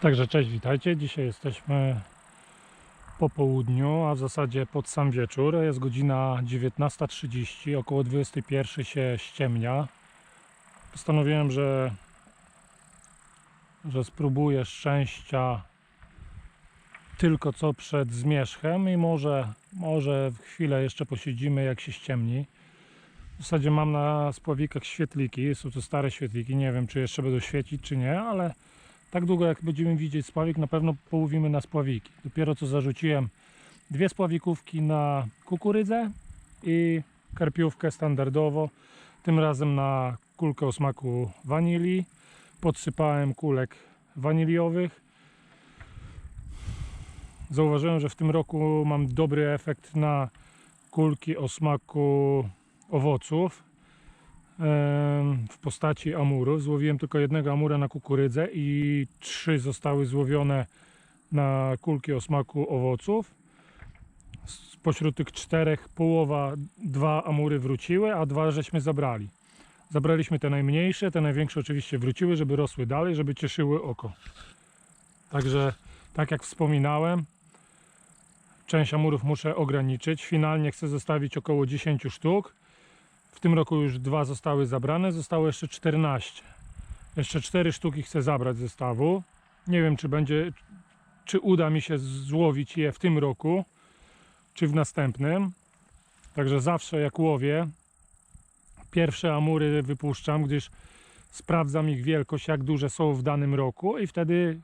Także cześć, witajcie. Dzisiaj jesteśmy po południu, a w zasadzie pod sam wieczór. Jest godzina 19.30, około 21 się ściemnia. Postanowiłem, że, że spróbuję szczęścia tylko co przed zmierzchem i może, może w chwilę jeszcze posiedzimy jak się ściemni. W zasadzie mam na spławikach świetliki, są to stare świetliki, nie wiem czy jeszcze będą świecić czy nie, ale tak długo jak będziemy widzieć spławik, na pewno połowimy na spławiki. Dopiero co zarzuciłem dwie spławikówki na kukurydzę i karpiówkę standardowo. Tym razem na kulkę o smaku wanilii. Podsypałem kulek waniliowych. Zauważyłem, że w tym roku mam dobry efekt na kulki o smaku owoców w postaci amurów. Złowiłem tylko jednego amura na kukurydzę i trzy zostały złowione na kulki o smaku owoców. Spośród tych czterech połowa, dwa amury wróciły, a dwa żeśmy zabrali. Zabraliśmy te najmniejsze, te największe oczywiście wróciły, żeby rosły dalej, żeby cieszyły oko. Także, tak jak wspominałem, część amurów muszę ograniczyć. Finalnie chcę zostawić około 10 sztuk. W tym roku już dwa zostały zabrane, zostało jeszcze 14. Jeszcze 4 sztuki chcę zabrać ze stawu. Nie wiem, czy będzie, czy uda mi się złowić je w tym roku, czy w następnym. Także zawsze jak łowię, pierwsze amury wypuszczam, gdyż sprawdzam ich wielkość, jak duże są w danym roku i wtedy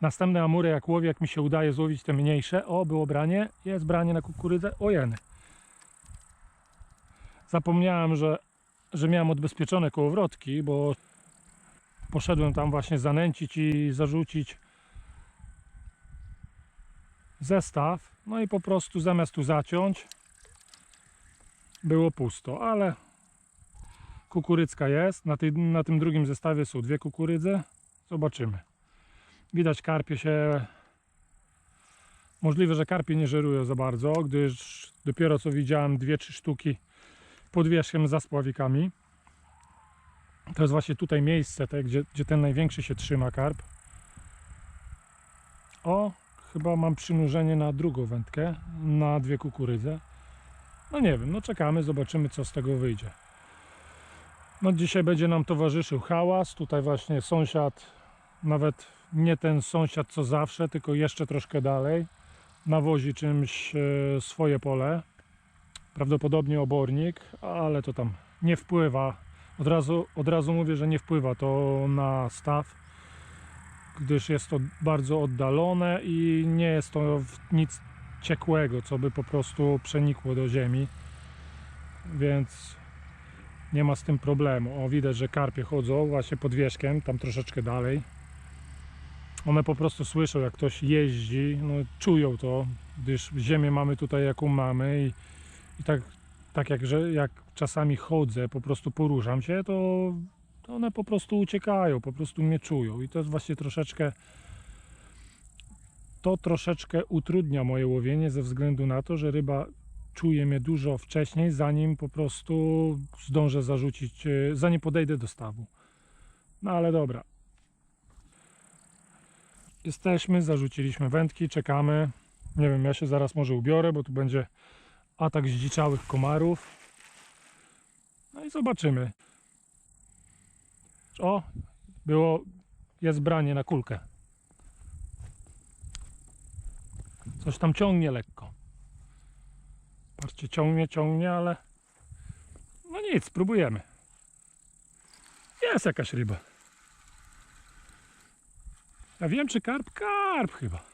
następne amury jak łowię, jak mi się udaje złowić te mniejsze, o było branie, jest branie na kukurydzę, o jeny. Zapomniałem, że, że miałem odbezpieczone kołowrotki, bo poszedłem tam właśnie zanęcić i zarzucić zestaw. No i po prostu zamiast tu zaciąć, było pusto, ale kukurydzka jest. Na, tej, na tym drugim zestawie są dwie kukurydze. Zobaczymy. Widać karpie się. Możliwe, że karpie nie żerują za bardzo, gdyż dopiero co widziałem dwie, trzy sztuki pod wierzchem za spławikami. To jest właśnie tutaj miejsce, te, gdzie, gdzie ten największy się trzyma karp. O, chyba mam przynurzenie na drugą wędkę, na dwie kukurydze. No nie wiem, no czekamy, zobaczymy co z tego wyjdzie. No dzisiaj będzie nam towarzyszył hałas. Tutaj właśnie sąsiad, nawet nie ten sąsiad co zawsze, tylko jeszcze troszkę dalej, nawozi czymś e, swoje pole prawdopodobnie obornik, ale to tam nie wpływa. Od razu, od razu mówię, że nie wpływa to na staw, gdyż jest to bardzo oddalone i nie jest to nic ciekłego, co by po prostu przenikło do ziemi. Więc nie ma z tym problemu. O, widać, że karpie chodzą właśnie pod wierzchem, tam troszeczkę dalej. One po prostu słyszą, jak ktoś jeździ, no, czują to, gdyż ziemię mamy tutaj, jaką mamy i i tak, tak jak, że jak czasami chodzę, po prostu poruszam się, to, to one po prostu uciekają, po prostu mnie czują. I to jest właśnie troszeczkę. To troszeczkę utrudnia moje łowienie ze względu na to, że ryba czuje mnie dużo wcześniej, zanim po prostu zdążę zarzucić, e, zanim podejdę do stawu. No ale dobra. Jesteśmy, zarzuciliśmy wędki, czekamy. Nie wiem, ja się zaraz może ubiorę, bo tu będzie atak zdziczałych komarów. No i zobaczymy. O, było, jest branie na kulkę. Coś tam ciągnie lekko. Patrzcie, ciągnie, ciągnie, ale no nic, spróbujemy. Jest jakaś ryba. Ja wiem, czy karp? Karp chyba.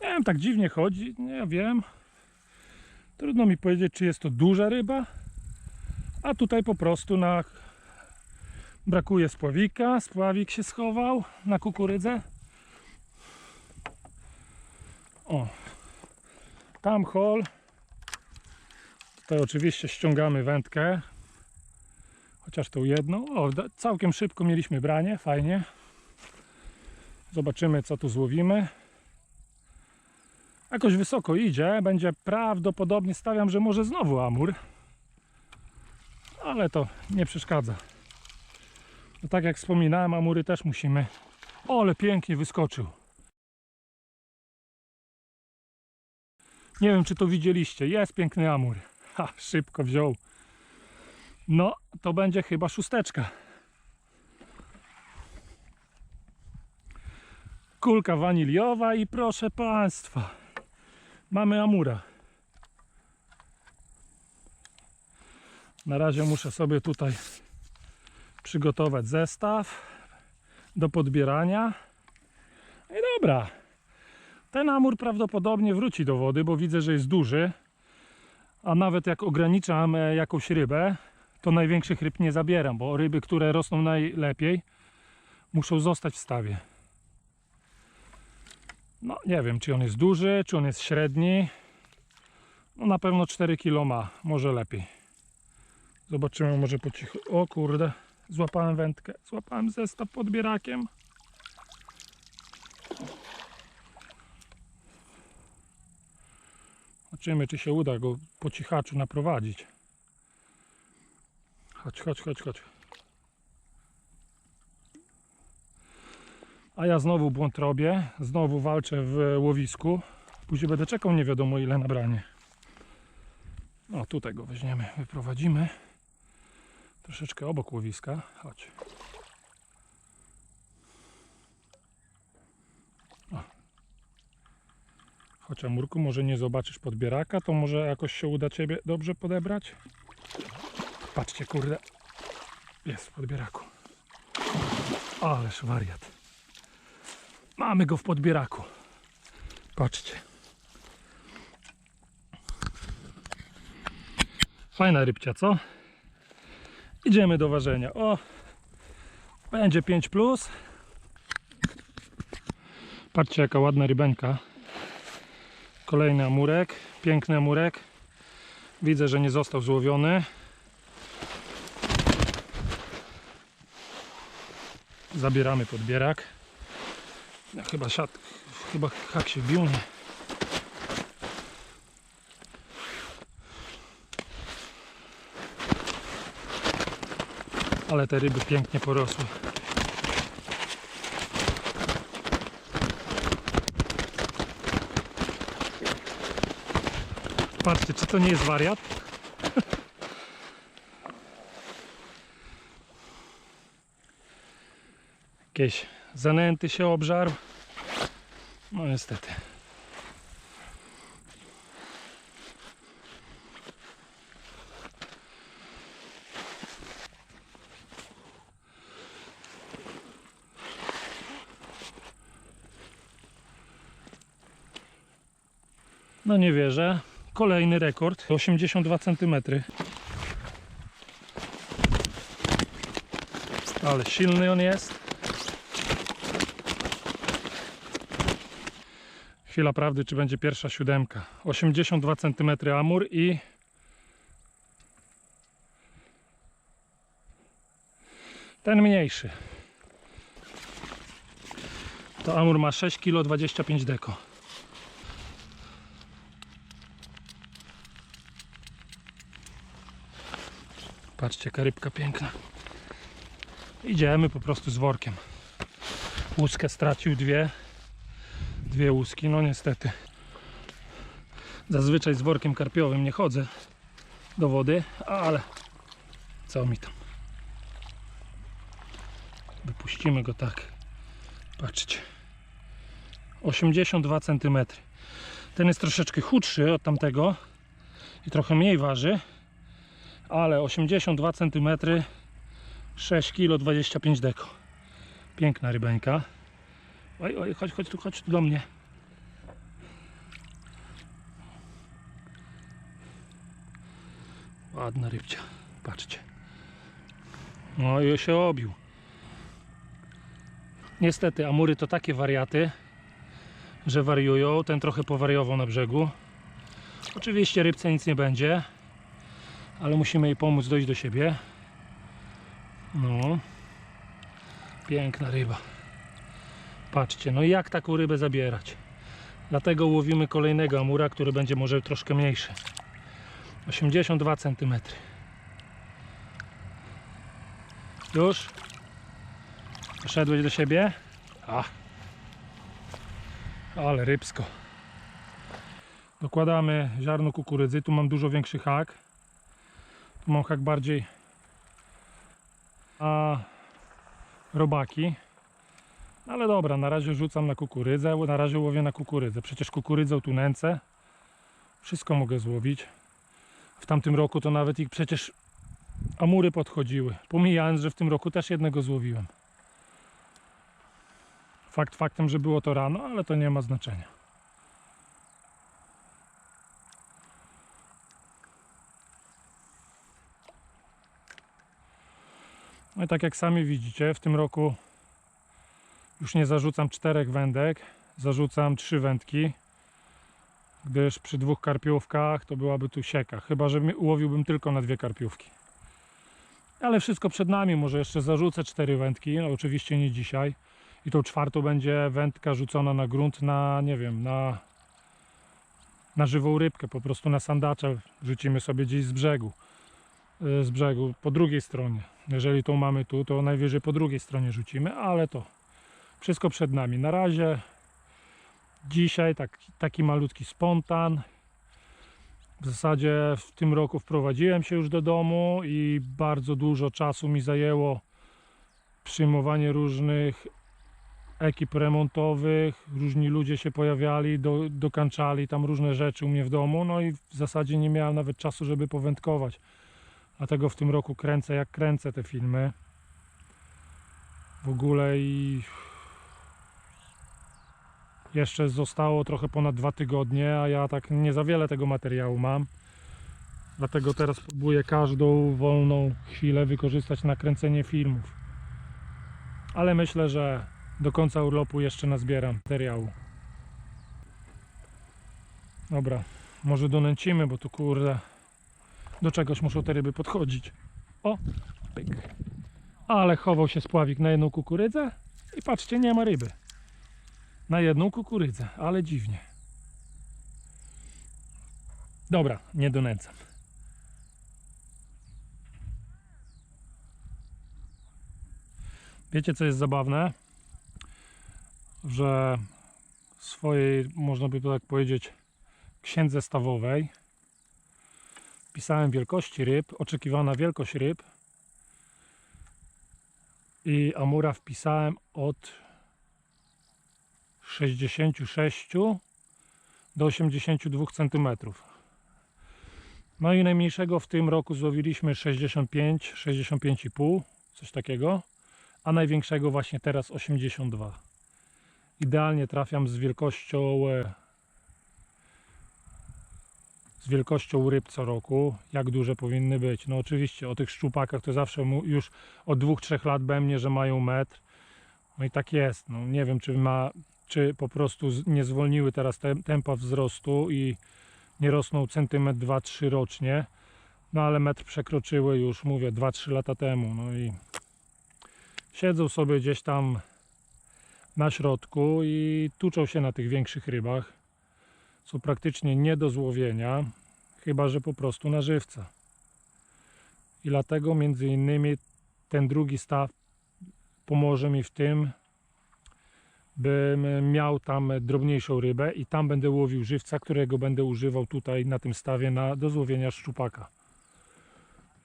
Nie wiem, tak dziwnie chodzi, nie wiem. Trudno mi powiedzieć, czy jest to duża ryba, a tutaj po prostu na brakuje spławika. Spławik się schował na kukurydzę. O, tam hol. Tutaj oczywiście ściągamy wędkę. Chociaż tą jedną. O, całkiem szybko mieliśmy branie, fajnie. Zobaczymy, co tu złowimy jakoś wysoko idzie, będzie prawdopodobnie, stawiam, że może znowu amur, ale to nie przeszkadza. No tak jak wspominałem, amury też musimy Ale pięknie wyskoczył. Nie wiem, czy to widzieliście. Jest piękny amur. Ha, szybko wziął. No, to będzie chyba szósteczka. Kulka waniliowa i proszę Państwa, mamy amura. Na razie muszę sobie tutaj przygotować zestaw do podbierania. No i dobra. Ten amur prawdopodobnie wróci do wody, bo widzę, że jest duży. A nawet jak ograniczam e, jakąś rybę, to największych ryb nie zabieram, bo ryby, które rosną najlepiej, muszą zostać w stawie. No nie wiem, czy on jest duży, czy on jest średni. No na pewno 4 kg ma, może lepiej. Zobaczymy może po cichu. O kurde, złapałem wędkę, złapałem zestaw podbierakiem. Zobaczymy, czy się uda go po cichaczu naprowadzić. Chodź, chodź, chodź, chodź. A ja znowu błąd robię, znowu walczę w łowisku. Później będę czekał nie wiadomo ile na branie. O, tutaj go weźmiemy, wyprowadzimy. Troszeczkę obok łowiska. Chodź. O. Chodź Amurku, może nie zobaczysz podbieraka, to może jakoś się uda Ciebie dobrze podebrać? Patrzcie, kurde. Jest w podbieraku. Ależ wariat. Mamy go w podbieraku. Patrzcie. Fajna rybcia, co? Idziemy do ważenia. O, będzie 5 plus. Patrzcie, jaka ładna rybeńka. Kolejny amurek, piękny amurek. Widzę, że nie został złowiony. Zabieramy podbierak. Ja chyba siat, chyba hak się wbił, nie? Ale te ryby pięknie porosły. Patrzcie, czy to nie jest wariat? Jakieś zanęty się obżarł. No niestety. No nie wierzę. Kolejny rekord. 82 cm. Ale silny on jest. Chwila prawdy, czy będzie pierwsza siódemka. 82 cm amur i ten mniejszy. To amur ma 6 kg 25 deko. Patrzcie, jaka rybka piękna. Idziemy po prostu z workiem. Łuskę stracił dwie. Dwie łuski, no niestety. Zazwyczaj z workiem karpiowym nie chodzę do wody, ale co mi tam. Wypuścimy go tak. Patrzcie. 82 cm. Ten jest troszeczkę chudszy od tamtego i trochę mniej waży ale 82 cm 6 kg 25 deko piękna rybeńka oj, oj, chodź, chodź tu, chodź tu do mnie. Ładna rybcia patrzcie. No i się obił. Niestety amury to takie wariaty że wariują. Ten trochę powariował na brzegu. Oczywiście rybce nic nie będzie ale musimy jej pomóc dojść do siebie. No, piękna ryba. Patrzcie, no jak taką rybę zabierać? Dlatego łowimy kolejnego amura, który będzie może troszkę mniejszy. 82 cm. Już? Poszedłeś do siebie? A. Ale rybsko. Dokładamy ziarno kukurydzy. Tu mam dużo większy hak. Tu mam hak bardziej a robaki. Ale dobra, na razie rzucam na kukurydzę. Na razie łowię na kukurydzę. Przecież kukurydzą tu nęcę. Wszystko mogę złowić. W tamtym roku to nawet ich przecież amury podchodziły. Pomijając, że w tym roku też jednego złowiłem. Fakt faktem, że było to rano, ale to nie ma znaczenia. No i tak jak sami widzicie, w tym roku już nie zarzucam czterech wędek, zarzucam trzy wędki, gdyż przy dwóch karpiówkach to byłaby tu sieka, chyba że ułowiłbym tylko na dwie karpiówki. Ale wszystko przed nami, może jeszcze zarzucę cztery wędki, no oczywiście nie dzisiaj. I tą czwartą będzie wędka rzucona na grunt na, nie wiem, na, na żywą rybkę, po prostu na sandacze rzucimy sobie gdzieś z brzegu, y, z brzegu, po drugiej stronie. Jeżeli tą mamy tu, to najwyżej po drugiej stronie rzucimy, ale to wszystko przed nami. Na razie dzisiaj tak, taki malutki spontan. W zasadzie w tym roku wprowadziłem się już do domu i bardzo dużo czasu mi zajęło przyjmowanie różnych ekip remontowych. Różni ludzie się pojawiali, do, dokańczali tam różne rzeczy u mnie w domu. No i w zasadzie nie miałem nawet czasu, żeby powędkować. Dlatego w tym roku kręcę jak kręcę te filmy. W ogóle i jeszcze zostało trochę ponad dwa tygodnie, a ja tak nie za wiele tego materiału mam. Dlatego teraz próbuję każdą wolną chwilę wykorzystać na kręcenie filmów. Ale myślę, że do końca urlopu jeszcze nazbieram materiału. Dobra, może donęcimy, bo tu kurde do czegoś muszą te ryby podchodzić. O, pyk. Ale chował się spławik na jedną kukurydzę i patrzcie, nie ma ryby. Na jedną kukurydzę, ale dziwnie. Dobra, nie donęcam. Wiecie co jest zabawne? Że swojej, można by to tak powiedzieć, księdze stawowej pisałem wielkości ryb, oczekiwana wielkość ryb i amura wpisałem od 66 do 82 cm. No i najmniejszego w tym roku złowiliśmy 65, 65,5, coś takiego, a największego właśnie teraz 82. Idealnie trafiam z wielkością z wielkością ryb co roku, jak duże powinny być. No oczywiście o tych szczupakach to zawsze już od 2-3 lat we mnie, że mają metr. No i tak jest. No, nie wiem, czy ma, czy po prostu nie zwolniły teraz te, tempa wzrostu i nie rosną centymetr 2-3 rocznie. No ale metr przekroczyły już, mówię, 2-3 lata temu. No i siedzą sobie gdzieś tam na środku i tuczą się na tych większych rybach są praktycznie nie do złowienia, chyba że po prostu na żywca. I dlatego między innymi ten drugi staw pomoże mi w tym, bym miał tam drobniejszą rybę i tam będę łowił żywca, którego będę używał tutaj na tym stawie na, do złowienia szczupaka.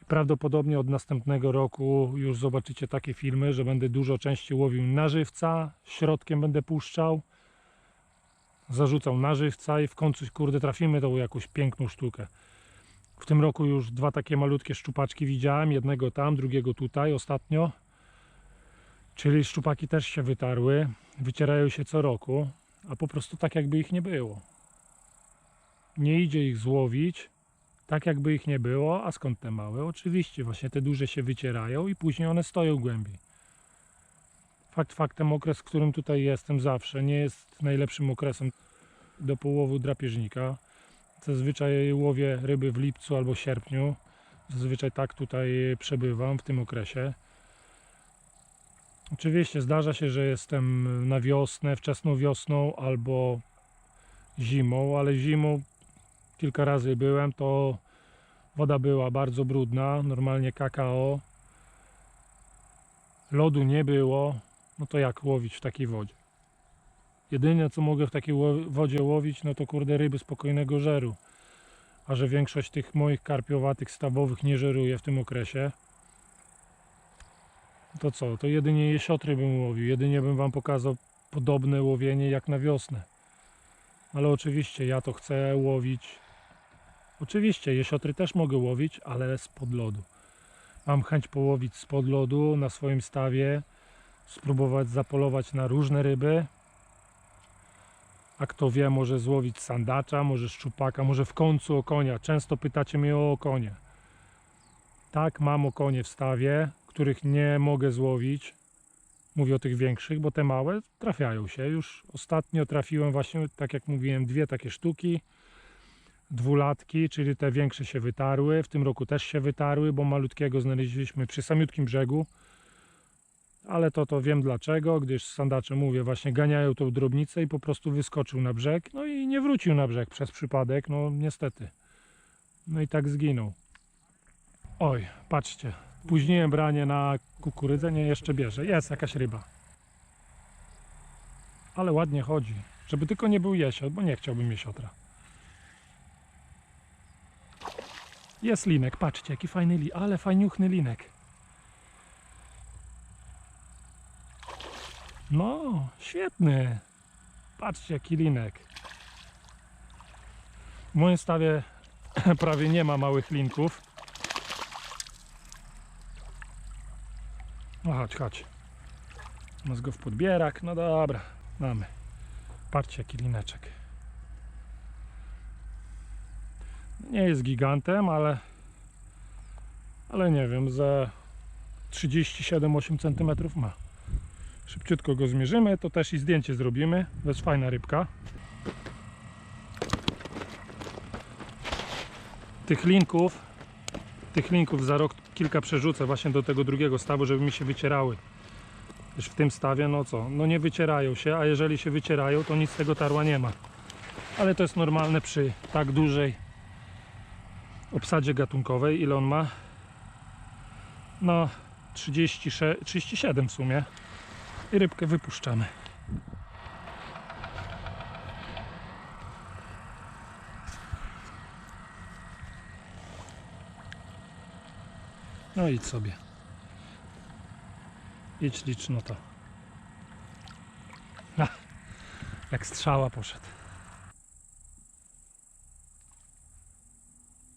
Prawdopodobnie od następnego roku już zobaczycie takie filmy, że będę dużo częściej łowił na żywca, środkiem będę puszczał zarzucał na żywca i w końcu kurde trafimy tą jakąś piękną sztukę. W tym roku już dwa takie malutkie szczupaczki widziałem, jednego tam, drugiego tutaj ostatnio. Czyli szczupaki też się wytarły, wycierają się co roku, a po prostu tak jakby ich nie było. Nie idzie ich złowić, tak jakby ich nie było, a skąd te małe? Oczywiście właśnie te duże się wycierają i później one stoją głębiej. Fakt faktem okres, w którym tutaj jestem zawsze nie jest najlepszym okresem do połowu drapieżnika. Zazwyczaj łowię ryby w lipcu albo sierpniu. Zazwyczaj tak tutaj przebywam w tym okresie. Oczywiście zdarza się, że jestem na wiosnę, wczesną wiosną albo zimą, ale zimą kilka razy byłem, to woda była bardzo brudna, normalnie kakao. Lodu nie było, no to jak łowić w takiej wodzie? Jedyne co mogę w takiej wodzie łowić, no to kurde ryby spokojnego żeru. A że większość tych moich karpiowatych stawowych nie żeruje w tym okresie, to co? To jedynie jesiotry bym łowił. Jedynie bym wam pokazał podobne łowienie jak na wiosnę. Ale oczywiście ja to chcę łowić. Oczywiście jesiotry też mogę łowić, ale spod lodu. Mam chęć połowić spod lodu na swoim stawie, spróbować zapolować na różne ryby. A kto wie, może złowić sandacza, może szczupaka, może w końcu okonia. Często pytacie mnie o okonie. Tak, mam okonie w stawie, których nie mogę złowić. Mówię o tych większych, bo te małe trafiają się. Już ostatnio trafiłem właśnie, tak jak mówiłem, dwie takie sztuki. Dwulatki, czyli te większe się wytarły. W tym roku też się wytarły, bo malutkiego znaleźliśmy przy samiutkim brzegu. Ale to to wiem dlaczego, gdyż sandacze, mówię, właśnie ganiają tą drobnicę i po prostu wyskoczył na brzeg. No i nie wrócił na brzeg przez przypadek, no niestety. No i tak zginął. Oj, patrzcie, Późniłem branie na kukurydzę, nie jeszcze bierze. Jest jakaś ryba. Ale ładnie chodzi. Żeby tylko nie był jesiot, bo nie chciałbym jesiotra. Jest linek, patrzcie jaki fajny li, ale fajniuchny linek. No, świetny. Patrzcie jaki linek. W moim stawie prawie nie ma małych linków. No chodź, chodź. Masz go w podbierak. No dobra, mamy. Patrzcie jaki lineczek. Nie jest gigantem, ale ale nie wiem, za 37-8 cm ma. Szybciutko go zmierzymy, to też i zdjęcie zrobimy. To jest fajna rybka. Tych linków tych linków za rok kilka przerzucę właśnie do tego drugiego stawu, żeby mi się wycierały. Już w tym stawie, no co, no nie wycierają się, a jeżeli się wycierają, to nic z tego tarła nie ma. Ale to jest normalne przy tak dużej obsadzie gatunkowej. Ile on ma? No 36, 37 w sumie. I rybkę wypuszczamy. No idź sobie. Idź liczno to. Jak strzała poszedł.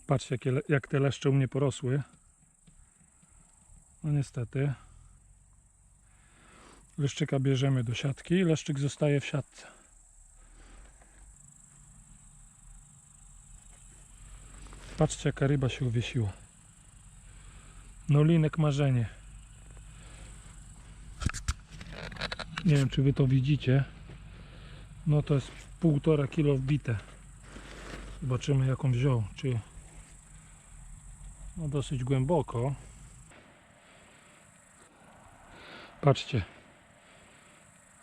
Patrz jakie, jak te leszcze u mnie porosły. No niestety. Leszczyka bierzemy do siatki. Leszczyk zostaje w siatce. Patrzcie jaka ryba się uwiesiła. No linek marzenie. Nie wiem czy wy to widzicie. No to jest półtora kilo wbite. Zobaczymy jaką wziął. Czy no dosyć głęboko. Patrzcie.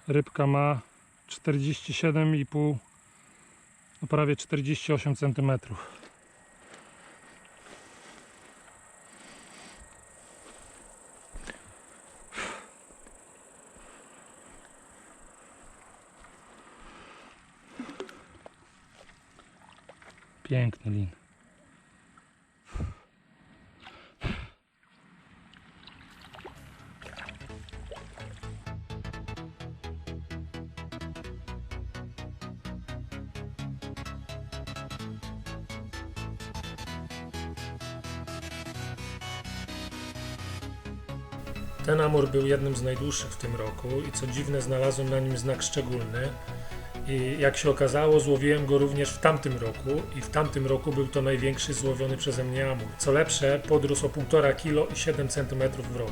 Rybka ma 47,5 no prawie 48 centymetrów. Piękny lin. Ten amur był jednym z najdłuższych w tym roku i co dziwne znalazłem na nim znak szczególny. I jak się okazało, złowiłem go również w tamtym roku i w tamtym roku był to największy złowiony przeze mnie amur. Co lepsze, podrósł o 1,5 kg i 7 cm w rok.